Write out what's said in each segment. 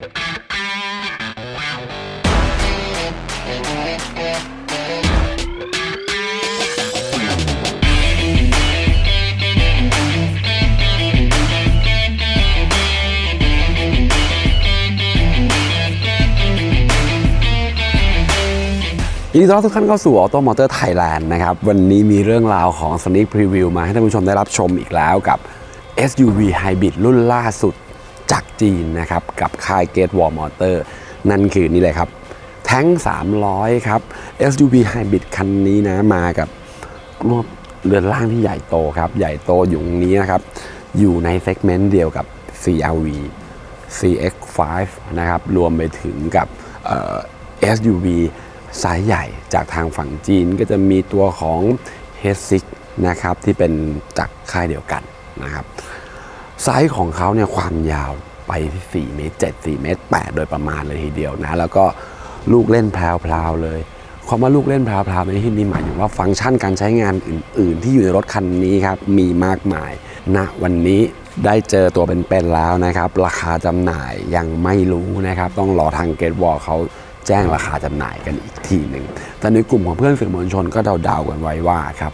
ยินดีต้อนรับทุกท่านเข้าสู่ Auto Motor Thailand นะครับ วันนี้มีเรื่องราวของ Sonic Preview มาให้ท่านผู้ชมได้รับชมอีกแล้วกับ SUV Hybrid รุ่นล่าสุด จากจีนนะครับกับค่าย Gate Wall Motor นั่นคือนี่เลยครับแท้ง 300 ครับ SUV Hybrid คันนี้นะมากับรวบเรือนร่างที่ใหญ่โตครับ ใหญ่โตอยู่ตรงนี้นะครับ อยู่ในเซกเมนต์เดียวกับ CRV CX5 นะครับ รวมไปถึงกับเอ่อ SUV ไซส์ใหญ่จากทางฝั่งจีนก็จะมีตัวของ h e s i นะครับ ที่เป็นจากค่ายเดียวกันนะครับ ไซส์ของเขาเนี่ยความยาว ไปที่4เมตร7 4เมตร8โดยประมาณเลยทีเดียวนะ แล้วก็ลูกเล่นแพรวๆเลยความว่าลูกเล่นแพรวๆในที่นี้หมายถึงว่าฟังก์ชันการใช้งานอื่น ๆ ที่อยู่ในรถคันนี้ครับมีมากมายณวันนี้ได้เจอตัวเป็นๆแล้วนะครับ ราคาจำหน่ายยังไม่รู้นะครับ ต้องรอทางเกตวอลเขาแจ้งราคาจำหน่ายกันอีกทีหนึ่งแต่ในกลุ่มของเพื่อนสื่อมวลชนก็เดาๆกันไว้ว่าครับ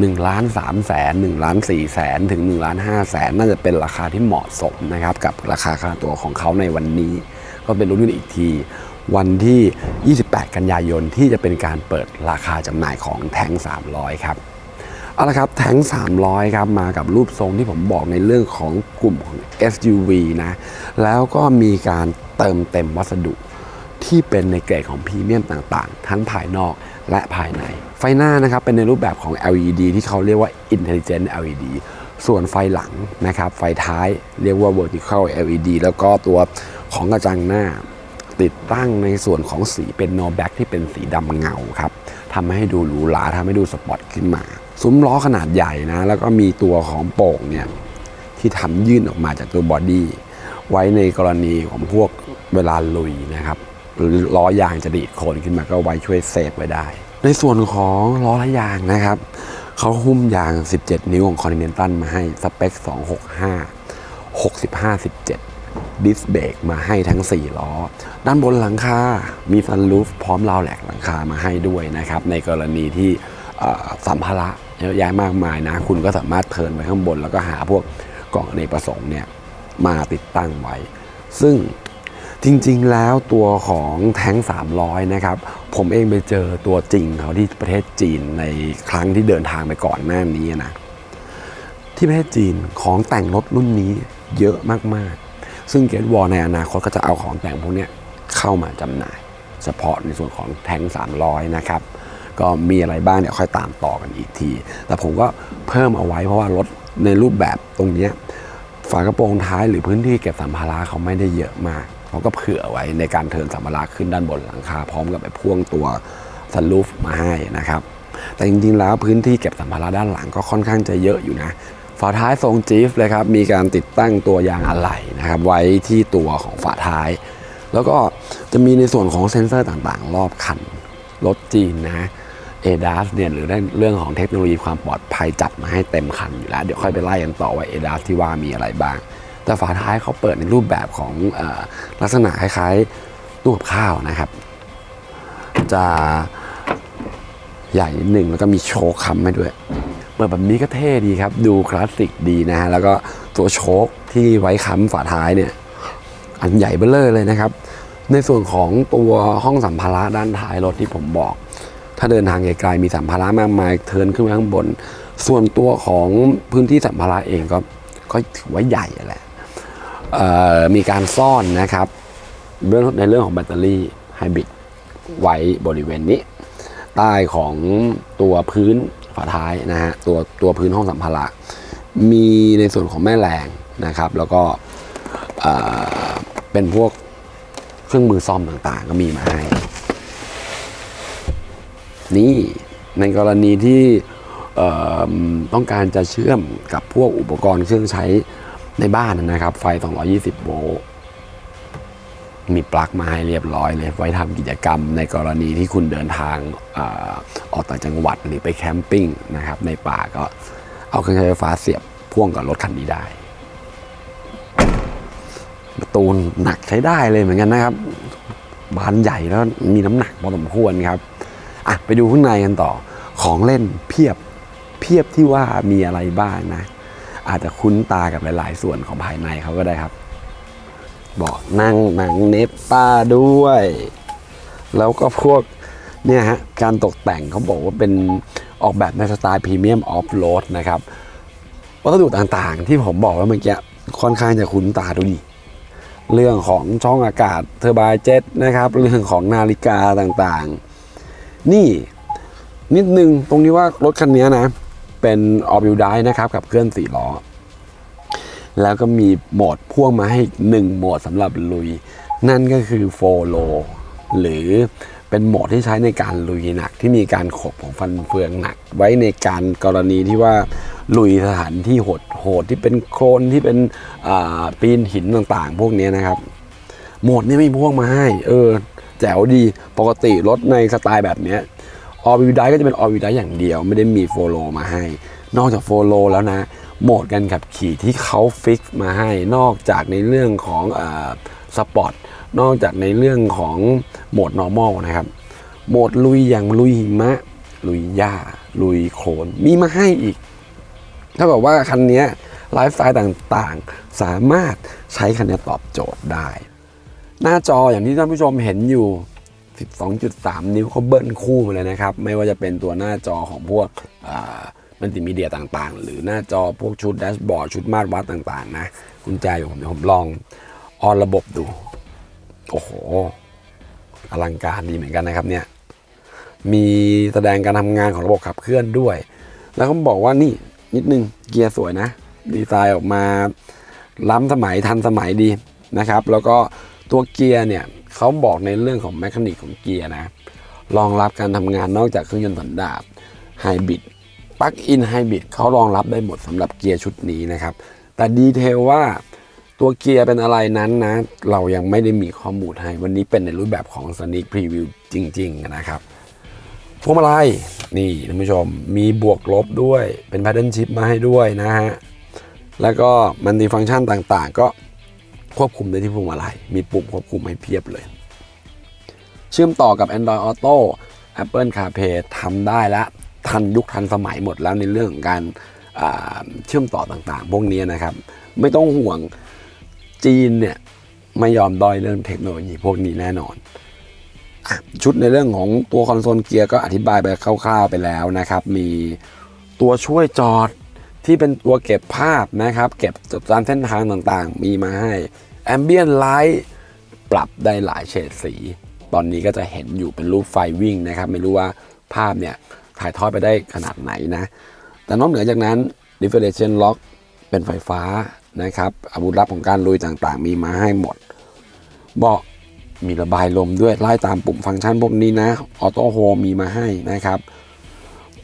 1ล้าน3แสน1ล้าน4แสนถึง1ล้าน5แสนน่าจะเป็นราคาที่เหมาะสมนะครับกับราคาค่าตัวของเขาในวันนี้ ก็เป็นรุ่นอีกทีวันที่ 28 กันยายนที่จะเป็นการเปิดราคาจำหน่ายของแท้ง300 ครับ เอาละครับแท้ง300 ครับ มากับรูปทรงที่ผมบอกในเรื่องของกลุ่มของ SUV นะ แล้วก็มีการเติมเต็มวัสดุที่เป็นในเกรดของพรีเมียมต่างๆ ทั้งภายนอกและภายใน ไฟหน้านะครับเป็นในรูปแบบของ LED ที่เขาเรียกว่า Intelligent LED ส่วนไฟหลังนะครับ ไฟท้ายเรียกว่า Vertical LED แล้วก็ตัวของกระจังหน้า ติดตั้งในส่วนของสีเป็น no black ที่เป็นสีดำเงาครับทำให้ดูหรูหราทำให้ดูสปอร์ตขึ้นมา ซุ้มล้อขนาดใหญ่นะ แล้วก็มีตัวของโป่งเนี่ยที่ทำยื่นออกมาจากตัวบอดี้ไว้ในกรณีของพวกเวลาลุยนะครับหรือล้อยางจะดีดโคลนขึ้นมาก็ไว้ช่วยเซฟไว้ได้ ในส่วนของล้อและยางนะครับเขาหุ้มยาง 17 นิ้วของ Continental มาให้สเปค 265 65 17 ดิสเบรกมาให้ทั้ง 4 ล้อ ด้านบนหลังคา มีซันรูฟพร้อมราวแหลกหลังคามาให้ด้วยนะครับ ในกรณีที่สัมภาระเยอะแยะมากมายนะ คุณก็สามารถเทินไว้ข้างบน แล้วก็หาพวกกล่องอเนกประสงค์เนี่ยมาติดตั้งไว้ ซึ่ง จริงๆ แล้วตัวของแท้ง 300 นะครับ ผมเองไปเจอตัวจริงเขาที่ประเทศจีนในครั้งที่เดินทางไปก่อนหน้านี้นะ ที่ประเทศจีนของแต่งรถรุ่นนี้เยอะมากๆ ซึ่งเกตวอลในอนาคตก็จะเอาของแต่งพวกนี้เข้ามาจำหน่าย เฉพาะในส่วนของแท้ง 300 นะครับ ก็มีอะไรบ้างเดี๋ยวค่อยตามต่อกันอีกที แต่ผมก็เพิ่มเอาไว้เพราะว่ารถในรูปแบบตรงนี้ฝากระโปรงท้ายหรือพื้นที่เก็บสัมภาระเขาไม่ได้เยอะมาก เขาก็เผื่อไว้ในการเทินสัมภาระขึ้นด้านบนหลังคา พร้อมกับไปพ่วงตัวซันรูฟมาให้นะครับ แต่จริงๆแล้วพื้นที่เก็บสัมภาระด้านหลังก็ค่อนข้างจะเยอะอยู่นะฝาท้ายทรงจี๊ฟเลยครับมีการติดตั้งตัวยางอะไหล่นะครับไว้ที่ตัวของฝาท้าย แล้วก็จะมีในส่วนของเซ็นเซอร์ต่างๆ รอบคันรถจีนนะ ADAS เนี่ยหรือเรื่องของเทคโนโลยีความปลอดภัยจัดมาให้เต็มคันอยู่แล้ว เดี๋ยวค่อยไปไล่กันต่อว่า ADAS ที่ว่ามีอะไรบ้าง แต่ฝาท้ายเขาเปิดในรูปแบบของอลักษณะคล้ายๆตู้กับข้าวนะครับ จะใหญ่นิดหนึ่งแล้วก็มีโชว์ค้ำให้ด้วย เปิดแบบนี้ก็เท่ดีครับ ดูคลาสสิกดีนะฮะแล้วก็ตัวโชคที่ไว้ค้ำฝาท้ายเนี่ยอันใหญ่เบ้อเลอเลยนะครับ ในส่วนของตัวห้องสัมภาระด้านท้ายรถที่ผมบอก ถ้าเดินทางไกลๆมีสัมภาระมากมายเทินขึ้นไปข้างบน ส่วนตัวของพื้นที่สัมภาระเองก็ก็ถือว่าใหญ่แหละ มีการซ่อนนะครับเรื่องในเรื่องของแบตเตอรี่ไฮบริดไว้บริเวณนี้ ใต้ของตัวพื้นฝาท้ายนะฮะตัวตัวพื้นห้องสัมภาระมีในส่วนของแม่แรงนะครับ แล้วก็เป็นพวกเครื่องมือซ่อมต่างๆ ก็มีมาให้ นี่ในกรณีที่ต้องการจะเชื่อมกับพวกอุปกรณ์เครื่องใช้ ในบ้านนะครับ ไฟ 220 โวลต์มีปลั๊กมาให้เรียบร้อยเลย ไว้ทำกิจกรรมในกรณีที่คุณเดินทางอออกต่างจังหวัดหรือไปแคมปิ้งนะครับ ในป่าก็เอาเครื่องใช้ไฟฟ้าเสียบพ่วงกับรถคันนี้ได้ ประตูหนักใช้ได้เลยเหมือนกันนะครับ บานใหญ่แล้วมีน้ำหนักพอสมควรครับอะไปดูข้างในกันต่อของเล่นเพียบเพียบที่ว่ามีอะไรบ้างนะ อาจจะคุ้นตากับหลาย ๆ ส่วนของภายในเขาก็ได้ครับเบาะนั่งหนังเนปป้าด้วย แล้วก็พวกเนี่ยฮะการตกแต่งเขาบอกว่าเป็นออกแบบในสไตล์พรีเมียมออฟโรดนะครับวัสดุต่างๆ ที่ผมบอกแล้เมื่อกี้ค่อนข้างจะคุ้นตาดูดิเรื่องของช่องอากาศเทอร์ไบเจ็ตนะครับ เรื่องของนาฬิกาต่างๆ นี่นิดนึงตรงนี้ว่ารถคันนี้นะ เป็นออ w วิวไดนะครับกับเคลื่อนสี่ล้อ แล้วก็มีโหมดพ่วงมาให้หนึ่งโหมดสำหรับลุย นั่นก็คือโฟโลหรือเป็นโหมดที่ใช้ในการลุยหนักที่มีการขบของฟันเฟืองหนัก ไว้ในการกรณีที่ว่าลุยสถานที่โหดโหดที่เป็นโคลนที่เป็นปีนหินต่างๆ พวกนี้นะครับ โหมดนี้ไม่พ่วงมาให้ เออ แจ๋วดีปกติรถในสไตล์แบบนี้ ออวิวไดก็จะเป็นออวิวไดอย่างเดียว ไม่ได้มีโฟโลมาให้ นอกจากโฟโลแล้วนะ โหมดการขับขี่ที่เขาฟิกมาให้ นอกจากในเรื่องของสปอร์ตนอกจากในเรื่องของโหมด normal นะครับ โหมดลุยอย่างลุยหิมะ ลุยหญ้า ลุยโคลนมีมาให้อีก ถ้าบอกว่าคันนี้ไลฟ์สไตล์ต่างๆ สามารถใช้คันนี้ตอบโจทย์ได้ หน้าจออย่างที่ท่านผู้ชมเห็นอยู่ 12.3 นิ้วเขาเบิ้ลคู่มาเลยนะครับ ไม่ว่าจะเป็นตัวหน้าจอของพวกมัลติมีเดียต่างๆ หรือหน้าจอพวกชุดแดชบอร์ดชุดมาตรวัดต่างๆ นะกุญแจอยู่ผมเดี๋ยวผมลองออนระบบดู โอ้โห อลังการดีเหมือนกันนะครับเนี่ยมีแสดงการทำงานของระบบขับเคลื่อนด้วย แล้วเขาบอกว่านี่นิดนึงเกียร์สวยนะ ดีไซน์ออกมาล้ำสมัยทันสมัยดีนะครับ แล้วก็ ตัวเกียร์เนี่ยเขาบอกในเรื่องของแมคานิกของเกียร์นะรองรับการทำงานนอกจากเครื่องยนต์สันดาปไฮบริดปลั๊กอินไฮบริดเขารองรับได้หมดสำหรับเกียร์ชุดนี้นะครับ แต่ดีเทลว่าตัวเกียร์เป็นอะไรนั้นนะ เรายังไม่ได้มีข้อมูลให้ วันนี้เป็นในรูปแบบของ Sonic Preview จริง ๆ นะครับพวงมาลัยนี่ท่านผู้ชมมีบวกลบด้วยเป็น pattern chip มาให้ด้วยนะฮะ แล้วก็มันมีฟังก์ชันต่างๆ ก็ ควบคุมได้ที่พวงมาลัยมีปุ่มควบคุมให้เพียบเลย เชื่อมต่อกับ Android Auto Apple CarPlay ทำได้แล้วทันยุคทันสมัยหมดแล้วในเรื่องของการเชื่อมต่อต่างๆ พวกนี้นะครับ ไม่ต้องห่วงจีนเนี่ยไม่ยอมด้อยเรื่องเทคโนโลยีพวกนี้แน่นอน ชุดในเรื่องของตัวคอนโซลเกียร์ก็อธิบายไปคร่าวๆไปแล้วนะครับ มีตัวช่วยจอด ที่เป็นตัวเก็บภาพนะครับ เก็บตามเส้นทางต่างๆ มีมาให้แอมเบียนไลท์ปรับได้หลายเฉดสี ตอนนี้ก็จะเห็นอยู่เป็นรูปไฟวิ่งนะครับ ไม่รู้ว่าภาพเนี่ยถ่ายทอดไปได้ขนาดไหนนะ แต่นอกเหนือจากนั้น differential lock เป็นไฟฟ้านะครับ อาวุธลับของการลุยต่างๆ มีมาให้หมด เบาะมีระบายลมด้วยไล่ตามปุ่มฟังก์ชันพวกนี้นะ ออโต้โฮมีมาให้นะครับ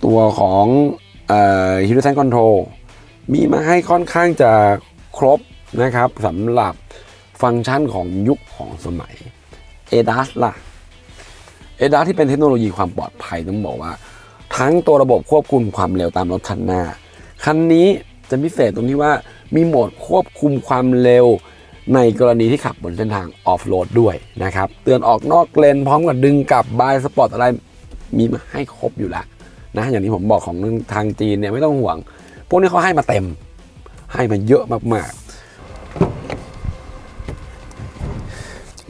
ตัวของ ฮิโรเซนคอนโทรมีมาให้ค่อนข้างจะครบนะครับสำหรับฟังก์ชันของยุคของสมัย ADAS ล่ะ ADAS ที่เป็นเทคโนโลยีความปลอดภัยต้องบอกว่า ทั้งตัวระบบควบคุมความเร็วตามรถคันหน้า คันนี้จะพิเศษตรงที่ว่ามีโหมดควบคุมความเร็วในกรณีที่ขับบนเส้นทางออฟโรดด้วยนะครับ เตือนออกนอกเลนพร้อมกับดึงกลับบายสปอร์ตอะไรมีมาให้ครบอยู่แล้ว นะอย่างที่ผมบอกของทางจีนเนี่ยไม่ต้องห่วง พวกนี้เขาให้มาเต็ม ให้มาเยอะมากๆ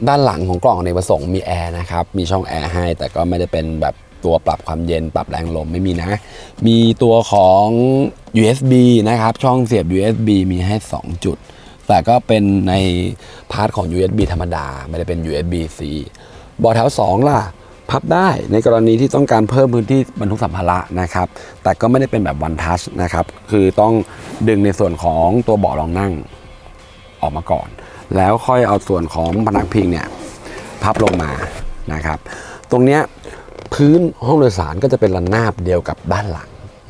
ด้านหลังของกล่องอเนประสงค์มีแอร์นะครับ มีช่องแอร์ให้ แต่ก็ไม่ได้เป็นแบบตัวปรับความเย็นปรับแรงลมไม่มีนะ มีตัวของ USB นะครับ ช่องเสียบ USB มีให้ 2 จุด แต่ก็เป็นในพาร์ทของ USB ธรรมดา ไม่ได้เป็น USB-C บอร์ดแถว2ล่ะ พับได้ในกรณีที่ต้องการเพิ่มพื้นที่บรรทุกสัมภาระนะครับ แต่ก็ไม่ได้เป็นแบบ one touch นะครับ คือต้องดึงในส่วนของตัวเบาะรองนั่งออกมาก่อน แล้วค่อยเอาส่วนของพนักพิงเนี่ยพับลงมานะครับ ตรงเนี้ยพื้นห้องโดยสารก็จะเป็นระนาบเดียวกับด้านหลัง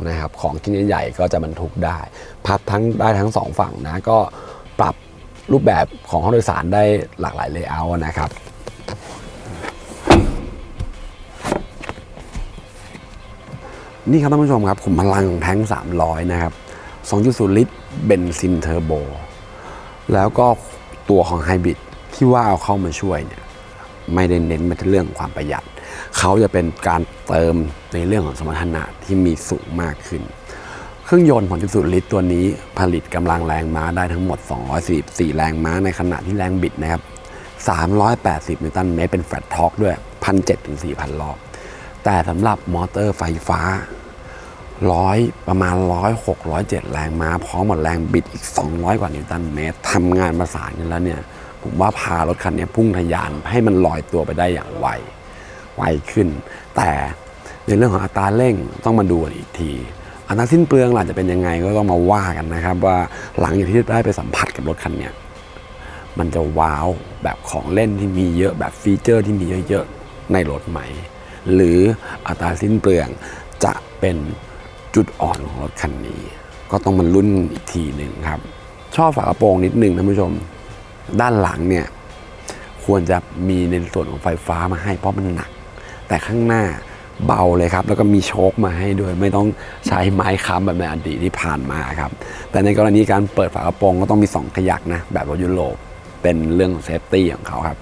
นะครับ ของชิ้นใหญ่ๆก็จะบรรทุกได้ พับทั้งได้ทั้งสองฝั่งนะก็ปรับรูปแบบของห้องโดยสารได้หลากหลายเลเยอร์นะครับ นี่ครับท่านผู้ชมครับขุมพลังของแท้ง 300 นะครับ 2.0 ลิตรเบนซินเทอร์โบ แล้วก็ตัวของไฮบริดที่ว่าเอาเข้ามาช่วยเนี่ยไม่ได้เน้นมาที่เรื่องความประหยัด เขาจะเป็นการเติมในเรื่องของสมรรถนะที่มีสูงมากขึ้น เครื่องยนต์ของจุดลิตรตัวนี้ผลิตกำลังแรงม้าได้ทั้งหมด 244 แรงม้าในขณะที่แรงบิดนะครับ 380 นิวตันเมตรเป็นแฟลตทอร์กด้วย 1,700ถึง4,000 รอบ แต่สำหรับมอเตอร์ไฟฟ้า ร้อยประมาณ106 107แรงม้าพร้อมกับแรงบิดอีก 200 กว่านิวตันเมตรทำงานประสานกันแล้วเนี่ย ผมว่าพารถคันนี้พุ่งทะยานให้มันลอยตัวไปได้อย่างไวไวขึ้น แต่ในเรื่องของอัตราเร่งต้องมาดูกันอีกที อัตราสิ้นเปลืองหลังจะเป็นยังไงก็ต้องมาว่ากันนะครับ ว่าหลังจากที่ได้ไปสัมผัสกับรถคันนี้มันจะว้าวแบบของเล่นที่มีเยอะแบบฟีเจอร์ที่มีเยอะๆในรถใหม่หรืออัตราสิ้นเปลืองจะเป็น จุดอ่อนของรถคันนี้ ก็ต้องมันรุ่นอีกทีหนึ่งครับ ชอบฝากระโปรงนิดนึงท่านผู้ชม ด้านหลังเนี่ยควรจะมีในส่วนของไฟฟ้ามาให้เพราะมันหนัก แต่ข้างหน้าเบาเลยครับ แล้วก็มีโชคมาให้ด้วย ไม่ต้องใช้ไม้ค้ำแบบในอดีตที่ผ่านมาครับ แต่ในกรณีการเปิดฝากระโปรงก็ต้องมี 2 ขยักนะ แบบรถยุโรปเป็นเรื่องของเซฟตี้ของเขาครับ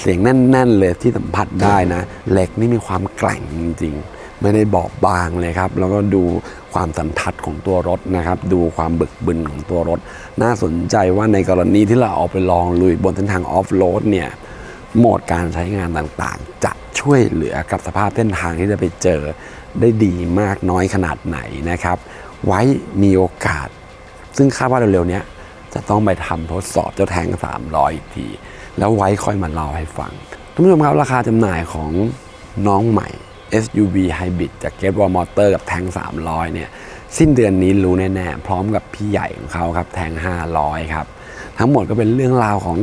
เสียงแน่น ๆ เลยที่สัมผัสได้นะเหล็กนี่มีความแกร่งจริง ๆ ไม่ได้บอบบางเลยครับ แล้วก็ดูความสันทัดของตัวรถนะครับ ดูความบึกบึนของตัวรถ น่าสนใจว่าในกรณีที่เราเอาไปลองลุยบนเส้นทางออฟโรดเนี่ยโหมดการใช้งานต่างๆ จะช่วยเหลือกับสภาพเส้นทางที่จะไปเจอได้ดีมากน้อยขนาดไหนนะครับ ไว้มีโอกาส ซึ่งคาดว่าเร็วๆนี้จะต้องไปทำทดสอบเจ้าแทง300 อีกที แล้วไว้คอยมาเล่าให้ฟังท่านผู้ชมครับ ราคาจำหน่ายของน้องใหม่ SUV Hybrid จาก g e t w a l Motor กับแทง 300 เนี่ย สิ้นเดือนนี้รู้แน่ๆ พร้อมกับพี่ใหญ่ของเขาครับ แทง 500 ครับ ทั้งหมดก็เป็นเรื่องราวของ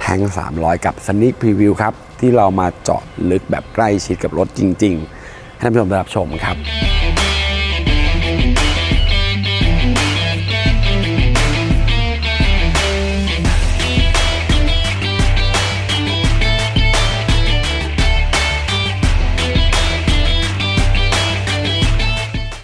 แทง 300 กับ Sneak Preview ครับ ที่เรามาเจาะลึกแบบใกล้ชิดกับรถจริง ๆ ให้ท่านผู้ชมได้รับชมครับ